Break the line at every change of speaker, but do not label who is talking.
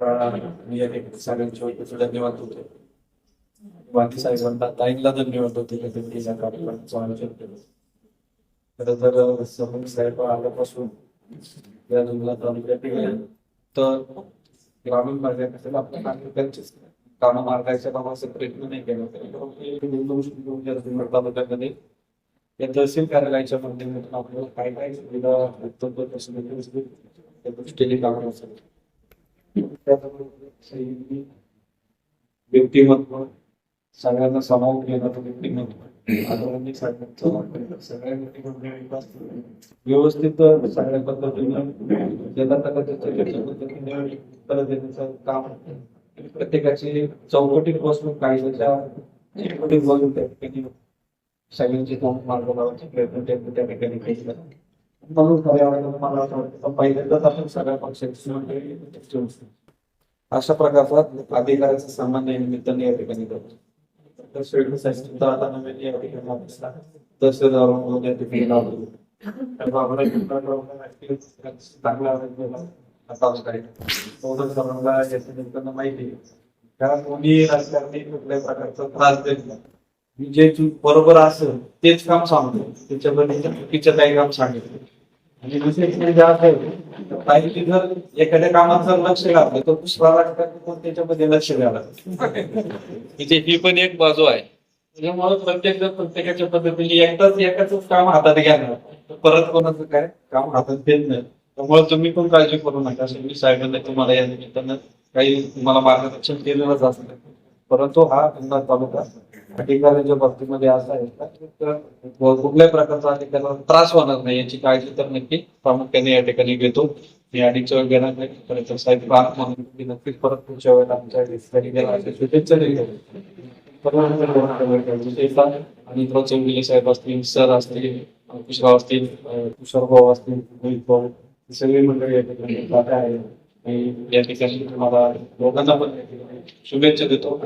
मी वतीने धन्यवाद होते बाकी साहेबांना ताईंना धन्यवाद होते की त्यांनी या कार्यक्रमाचं आयोजन केलं. खरं तर समोर साहेब आल्यापासून या जुन्नर तालुक्यात तर ग्रामीण भागात आपल्या नागरिकांचेच कामं मार्गायच्या कामाचा प्रयत्न नाही केला. तालुक्यामध्ये या तहसील कार्यालयाच्या माध्यमातून आपल्याला काय काय सुविधा उपलब्ध त्या दृष्टीने काम असेल त्याचबरोबर व्यक्तिमत्व सगळ्यांना सामावून घेणारं व्यक्तिमत्व. आदरणीय साहेबांचं सगळ्या गोष्टी विकास व्यवस्थित सगळ्या पद्धतीनं ज्याला त्याला त्याच्या पद्धतीने उत्तर देण्याचं काम प्रत्येकाची चौकटीत बसून कायद्याच्या चौकटीत बसून त्या ठिकाणी सगळ्यांची दोन मार्ग लावायचे प्रयत्न त्यांनी त्या ठिकाणी केला म्हणून खऱ्या मला असं वाटतं पहिल्यांदाच आपण सगळ्या पक्षांची म्हणजे अशा प्रकारचा अधिकाराचा सन्मान या निमित्ताने या ठिकाणी करतो. तर आता नवीन या ठिकाणी तहसीलदार या ठिकाणी लावतो. चांगला आता याच्या निमित्तानं माहिती आहे. कारण कोणी राजकारणी कुठल्याही प्रकारचा त्रास देत नाही. जे बरोबर असेल तेच काम सांगतो. त्याच्याबद्दल चुकीचं काही काम सांगितलं. आणि विशेष म्हणजे असं तर ताईंनी जर एखाद्या कामात जर लक्ष घातलं तर दुसरा राजकारणी त्याच्यामध्ये लक्ष घाला
इथे ही पण एक बाजू आहे.
त्याच्यामुळे प्रत्येक जण प्रत्येकाच्या पद्धतीने एकटाच एकाच काम हातात तर परत कोणाचं काय? काम हातात घेत नाही. त्यामुळे तुम्ही पण काळजी करू नका. मी साहेबांना तुम्हाला या निमित्तानं काही तुम्हाला मार्गदर्शन केलेलंच असतं. परंतु हा जुन्नर तालुका अधिकाऱ्यांच्या बाबतीमध्ये असा आहे का कुठल्याही प्रकारचा अधिकाऱ्याला त्रास होणार नाही याची काळजी तर नक्की प्रामुख्याने या ठिकाणी घेतो. मी अडीच वेळ घेणार नाही परंतु साहेब राहत म्हणून मी नक्कीच परत पुढच्या वेळेला आमच्या ठिकाणी गेला अशा शुभेच्छा देतो आणि इकडं चौगुले साहेब असतील सर असतील अंकुशराव असतील तुषार भाऊ असतील रोहित भाऊ सगळी मंडळी या ठिकाणी आहे आणि या ठिकाणी तुम्हाला लोकांना पण शुभेच्छा देतो.